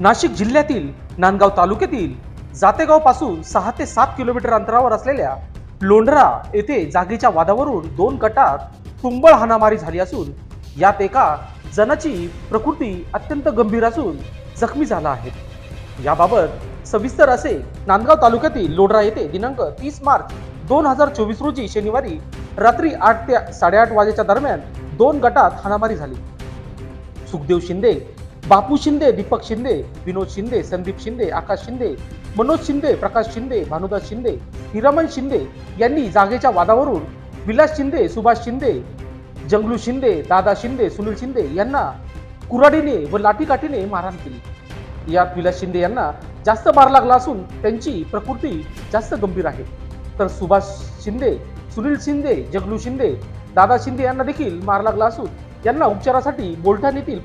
नाशिक जिल्ह्यातील नांदगाव तालुक्यातील जातेगावपासून सहा ते सात किलोमीटर अंतरावर असलेल्या लोंढरा येथे जागेच्या वादावरून दोन गटात तुंबळ हाणामारी झाली असून यात एका जनाची प्रकृती अत्यंत गंभीर असून जखमी झाला आहे. याबाबत सविस्तर असे नांदगाव तालुक्यातील लोढरा येथे दिनांक तीस मार्च दोन हजार चोवीस रोजी शनिवारी रात्री आठ ते साडेआठ वाजेच्या दरम्यान दोन गटात हाणामारी झाली. सुखदेव शिंदे बापू शिंदे दीपक शिंदे विनोद शिंदे संदीप शिंदे आकाश शिंदे मनोज शिंदे प्रकाश शिंदे भानुदास शिंदे हिरामन शिंदे यांनी जागेच्या वादावरून विलास शिंदे सुभाष शिंदे जंगलू शिंदे दादा शिंदे सुनील शिंदे यांना कुराडीने व लाठीकाठीने मारहाण केली. यात विलास शिंदे यांना जास्त मार लागला असून त्यांची प्रकृती जास्त गंभीर आहे. तर सुभाष शिंदे सुनील शिंदे जगलू शिंदे दादा शिंदे यांना देखील मार लागला असून यांना उपचारासाठी बोलठाण येथील